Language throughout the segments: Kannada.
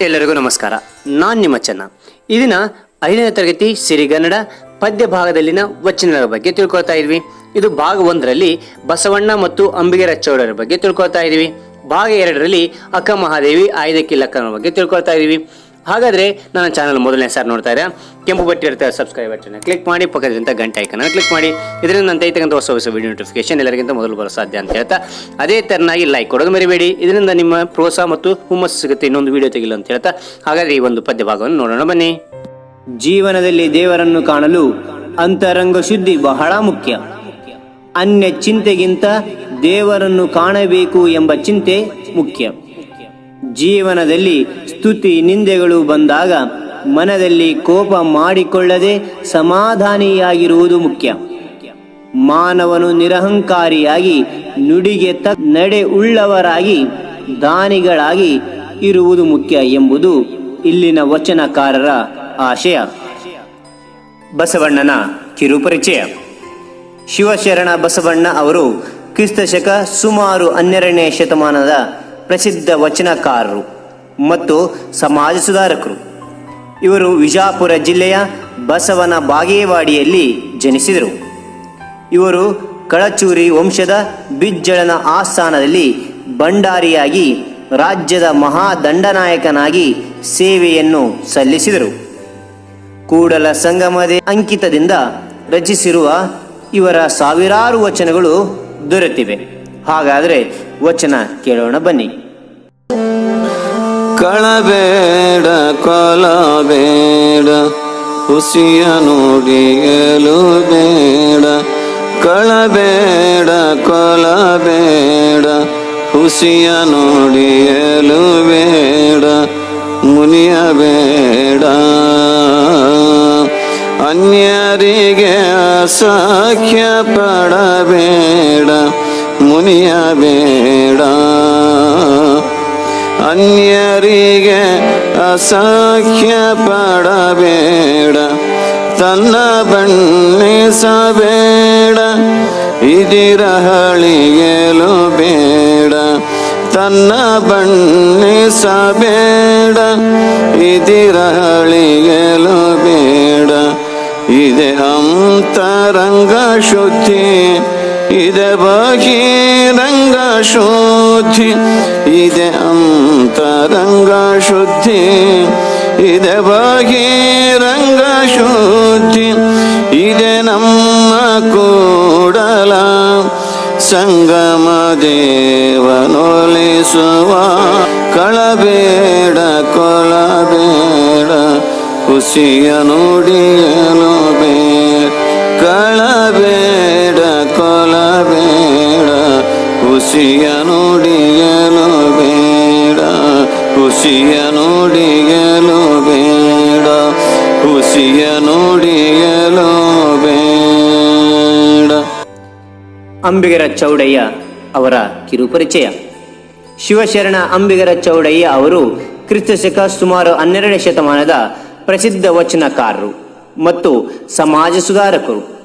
ಎಲ್ಲರಿಗೂ ನಮಸ್ಕಾರ. ನಾನು ನಿಮ್ಮ ಚೆನ್ನ. ಈ ದಿನ ಐದನೇ ತರಗತಿ ಸಿರಿಗನ್ನಡ ಪದ್ಯ ಭಾಗದಲ್ಲಿನ ವಚನಗಳ ಬಗ್ಗೆ ತಿಳ್ಕೊಳ್ತಾ ಇದ್ವಿ. ಇದು ಭಾಗ ಒಂದರಲ್ಲಿ ಬಸವಣ್ಣ ಮತ್ತು ಅಂಬಿಗೆ ರಚ್ಚೌಡರ ಬಗ್ಗೆ ತಿಳ್ಕೊಳ್ತಾ ಇದೀವಿ. ಭಾಗ ಎರಡರಲ್ಲಿ ಅಕ್ಕ ಮಹಾದೇವಿ ಆಯ್ದಕ್ಕಿ ಲಕ್ಕನ ಬಗ್ಗೆ ತಿಳ್ಕೊಳ್ತಾ ಇದೀವಿ. ಹಾಗಾದ್ರೆ ನನ್ನ ಚಾನಲ್ ಮೊದಲನೇ ಸಾರಿ ನೋಡ್ತಾ ಇದ್ರೆ, ಕೆಂಪು ಬಟ್ಟೆ ಇರುತ್ತೆ ಸಬ್ಸ್ಕ್ರೈಬ್ ಕ್ಲಿಕ್ ಮಾಡಿ ಪಕ್ಕದಿಂದ ಗಂಟೆ ಐಕನ ಕ್ಲಿಕ್ ಮಾಡಿ. ಇದರಿಂದ ನನ್ನ ತೈತಕ್ಕಂಥ ಹೊಸ ಹೊಸ ವಿಡಿಯೋ ನೋಟಿಫಿಕೇಶನ್ ಎಲ್ಲರಿಗಿಂತ ಮೊದಲು ಬರೋ ಸಾಧ್ಯ ಅಂತ ಹೇಳ್ತಾ, ಅದೇ ಥರನಾಗಿ ಲೈಕ್ ಕೊಡೋದು ಮರಿಬೇಡಿ. ಇದರಿಂದ ನಿಮ್ಮ ಪ್ರೋತ್ಸಾಹ ಮತ್ತು ಹುಮ್ಮಸ್ಸು ಸಿಗುತ್ತೆ, ಇನ್ನೊಂದು ವಿಡಿಯೋ ತೆಗಿಲ್ಲ ಅಂತ ಹೇಳ್ತಾ, ಹಾಗಾದರೆ ಈ ಒಂದು ಪದ್ಯ ಭಾಗವನ್ನು ನೋಡೋಣ, ಬನ್ನಿ. ಜೀವನದಲ್ಲಿ ದೇವರನ್ನು ಕಾಣಲು ಅಂತರಂಗ ಶುದ್ಧಿ ಬಹಳ ಮುಖ್ಯ. ಅನ್ಯ ಚಿಂತೆಗಿಂತ ದೇವರನ್ನು ಕಾಣಬೇಕು ಎಂಬ ಚಿಂತೆ ಮುಖ್ಯ. ಜೀವನದಲ್ಲಿ ಸ್ತುತಿ ನಿಂದೆಗಳು ಬಂದಾಗ ಮನದಲ್ಲಿ ಕೋಪ ಮಾಡಿಕೊಳ್ಳದೆ ಸಮಾಧಾನಿಯಾಗಿರುವುದು ಮುಖ್ಯ. ಮಾನವನು ನಿರಹಂಕಾರಿಯಾಗಿ ನುಡಿಗೆ ತ ನಡೆ ಉಳ್ಳವರಾಗಿ ದಾನಿಗಳಾಗಿ ಇರುವುದು ಮುಖ್ಯ ಎಂಬುದು ಇಲ್ಲಿನ ವಚನಕಾರರ ಆಶಯ. ಬಸವಣ್ಣನ ಕಿರುಪರಿಚಯ. ಶಿವಶರಣ ಬಸವಣ್ಣ ಅವರು ಕ್ರಿಸ್ತಶಕ ಸುಮಾರು ಹನ್ನೆರಡನೇ ಶತಮಾನದ ಪ್ರಸಿದ್ಧ ವಚನಕಾರರು ಮತ್ತು ಸಮಾಜ ಸುಧಾರಕರು. ಇವರು ವಿಜಾಪುರ ಜಿಲ್ಲೆಯ ಬಸವನ ಬಾಗೇವಾಡಿಯಲ್ಲಿ ಜನಿಸಿದರು. ಇವರು ಕಳಚೂರಿ ವಂಶದ ಬಿಜ್ಜಳನ ಆಸ್ಥಾನದಲ್ಲಿ ಭಂಡಾರಿಯಾಗಿ ರಾಜ್ಯದ ಮಹಾದಂಡನಾಯಕನಾಗಿ ಸೇವೆಯನ್ನು ಸಲ್ಲಿಸಿದರು. ಕೂಡಲ ಸಂಗಮದ ಅಂಕಿತದಿಂದ ರಚಿಸಿರುವ ಇವರ ಸಾವಿರಾರು ವಚನಗಳು ದೊರೆತಿವೆ. ಹಾಗಾದರೆ ವಚನ ಕೇಳೋಣ ಬನ್ನಿ. ಕಳಬೇಡ, ಕೊಲಬೇಡ, ಹುಸಿಯ ನುಡಿಯಲು ಬೇಡ ಕಳಬೇಡ, ಕೊಲಬೇಡ, ಹುಸಿಯ ನುಡಿಯಲು ಬೇಡ. ಮುನಿಯಬೇಡ ಅನ್ಯರಿಗೆ ಅಸಖ್ಯ ಪಡಬೇಡ ಮುನಿಯಬೇಡ ಅನ್ಯರಿಗೆ ಅಸಖ್ಯ ಪಡಬೇಡ ತನ್ನ ಬಣ್ಣಿಸಬೇಡ ಇದಿರಹಳಿಗೆಲು ಬೇಡ. ತನ್ನ ಬಣ್ಣಿಸಬೇಡ ಇದಿರಹಳಿಗೆಲು ಬೇಡ. ಇದೆ ಅಂತರಂಗ ಶುದ್ಧಿ. ಇದೆ ಬಹಿರಂಗ ಶುದ್ಧಿ, ಇದೆ ಅಂತರಂಗ ಶುದ್ಧಿ, ಇದೆ ಬಹಿರಂಗ ಶುದ್ಧಿ, ಇದೆ ನಮ್ಮ ಕೂಡಲ ಸಂಗಮ ದೇವನೊಲಿಸುವ ಕಳಬೇಡ, ಕೊಳಬೇಡ ಖುಷಿಯ ನುಡಿಯಲು ಬೇಡ. ಖುಷಿಯ ನುಡಿಯಲು ಬೇಡ ಖುಷಿಯ ನುಡಿಯಲು ಬೇಡ ಖುಷಿಯ ನುಡಿಯಲು ಬೇಡ. ಅಂಬಿಗರ ಚೌಡಯ್ಯ ಅವರ ಕಿರುಪರಿಚಯ. ಶಿವಶರಣ ಅಂಬಿಗರ ಚೌಡಯ್ಯ ಅವರು ಕ್ರಿಸ್ತಶಕ ಸುಮಾರು ಹನ್ನೆರಡನೇ ಶತಮಾನದ ಪ್ರಸಿದ್ಧ ವಚನಕಾರರು ಮತ್ತು ಸಮಾಜ ಸುಧಾರಕರು.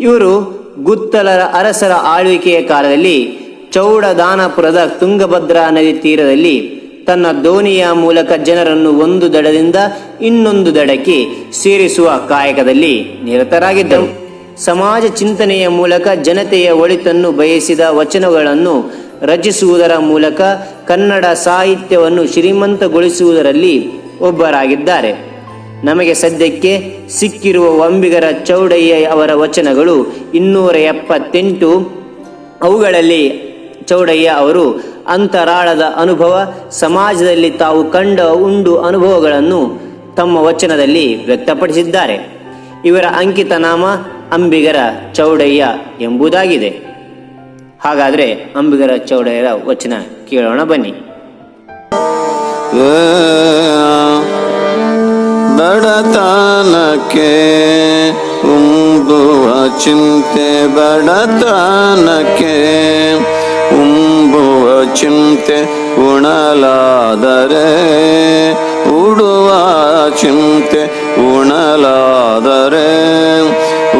ಇವರು ಗುತ್ತಲರ ಅರಸರ ಆಳ್ವಿಕೆಯ ಕಾಲದಲ್ಲಿ ಚೌಡದಾನಪುರದ ತುಂಗಭದ್ರಾ ನದಿ ತೀರದಲ್ಲಿ ತನ್ನ ದೋಣಿಯ ಮೂಲಕ ಜನರನ್ನು ಒಂದು ದಡದಿಂದ ಇನ್ನೊಂದು ದಡಕ್ಕೆ ಸೇರಿಸುವ ಕಾಯಕದಲ್ಲಿ ನಿರತರಾಗಿದ್ದರು. ಸಮಾಜ ಚಿಂತನೆಯ ಮೂಲಕ ಜನತೆಯ ಒಳಿತನ್ನು ಬಯಸಿದ ವಚನಗಳನ್ನು ರಚಿಸುವುದರ ಮೂಲಕ ಕನ್ನಡ ಸಾಹಿತ್ಯವನ್ನು ಶ್ರೀಮಂತಗೊಳಿಸುವುದರಲ್ಲಿ ಒಬ್ಬರಾಗಿದ್ದಾರೆ. ನಮಗೆ ಸದ್ಯಕ್ಕೆ ಸಿಕ್ಕಿರುವ ಒಂಬಿಗರ ಚೌಡಯ್ಯ ಅವರ ವಚನಗಳು ಇನ್ನೂರ ಎಪ್ಪತ್ತೆಂಟು, ಅವುಗಳಲ್ಲಿ ಚೌಡಯ್ಯ ಅವರು ಅಂತರಾಳದ ಅನುಭವ ಸಮಾಜದಲ್ಲಿ ತಾವು ಕಂಡ ಉಂಡು ಅನುಭವಗಳನ್ನು ತಮ್ಮ ವಚನದಲ್ಲಿ ವ್ಯಕ್ತಪಡಿಸಿದ್ದಾರೆ. ಇವರ ಅಂಕಿತ ನಾಮ ಅಂಬಿಗರ ಚೌಡಯ್ಯ ಎಂಬುದಾಗಿದೆ. ಹಾಗಾದ್ರೆ ಅಂಬಿಗರ ಚೌಡಯ್ಯರ ವಚನ ಕೇಳೋಣ ಬನ್ನಿ. ಬಡತನಕ್ಕೆ ಉಂಬುವ ಚಿಂತೆ ಬಡತನಕ್ಕೆ ಉಂಬುವ ಚಿಂತೆ ಉಣಲಾದರೆ ಉಡುವ ಚಿಂತೆ ಉಣಲಾದರೆ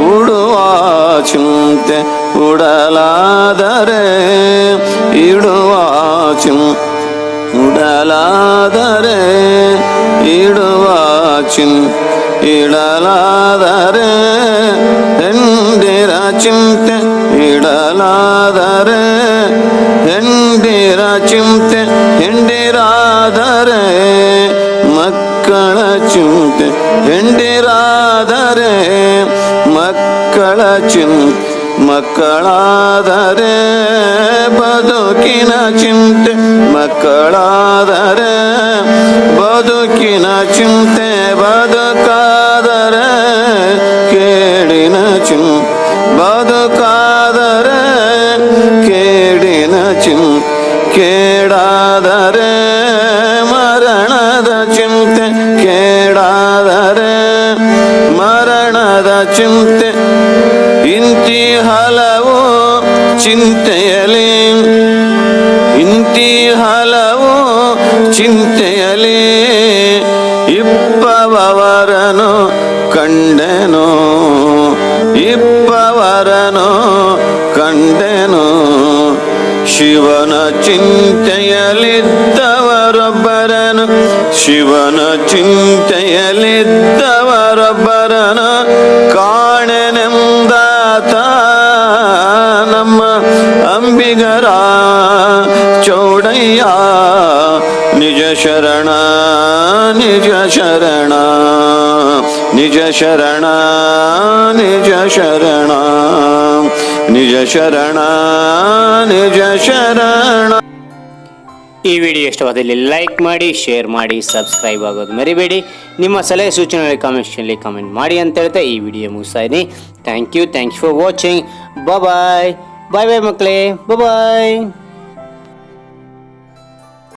ಉಡುವ ಚಿಂತೆ ಉಡಲಾದರೆ ಇಡುವ ಚಿಂ ಉಡಲಾದರೆ ಚಿನ್ ಇಡಲಾದರೆ ಹೆಂಡಿರಾದರೆ ಮಕ್ಕಳ ಚಿಂತೆ. ಹೆಂಡಿರಾದರೆ ಮಕ್ಕಳ ಚಿಂತೆ. ಮಕ್ಕಳಾದರೆ ಬದುಕಿನ ಚಿಂತೆ. ಮಕ್ಕಳಾದರೆ ಬದುಕಿನ ಚಿಂತೆ. ಬದುಕಾದರೆ ಚಿಂತೆಯಲಿ. ಇಂತಿ ಹಲವು ಚಿಂತೆಯಲಿ. ಇಪ್ಪವರನು ಕಂಡೆನು. ಇಪ್ಪವರನು ಕಂಡೆನು. ಶಿವನ ಚಿಂತೆಯಲಿದ್ದವರೊಬ್ಬರನು ಶಿವನ ಚಿಂತೆಯಲ್ಲಿದ್ದವರೊಬ್ಬರನು ಶರಣ. ನಿಜ ಶರಣ ನಿಜ ಶರಣ. ನಿಜ ಶರಣ ನಿಜ ಶರಣ. ಈ ವಿಡಿಯೋ ಇಷ್ಟವಾದಲ್ಲಿ ಲೈಕ್ ಮಾಡಿ, ಶೇರ್ ಮಾಡಿ, ಸಬ್ಸ್ಕ್ರೈಬ್ ಆಗೋದು ಮರಿಬೇಡಿ. ನಿಮ್ಮ ಸಲಹೆ ಸೂಚನೆ ಕಾಮೆಂಟ್ಸ್ನಲ್ಲಿ ಕಮೆಂಟ್ ಮಾಡಿ ಅಂತ ಹೇಳ್ತಾ ಈ ವಿಡಿಯೋ ಮುಗಿಸ್ತಾ ಇದ್ದೀನಿ thank you thank you for watching bye bye bye bye ಮಕ್ಕಳೇ. ಬಾಯ್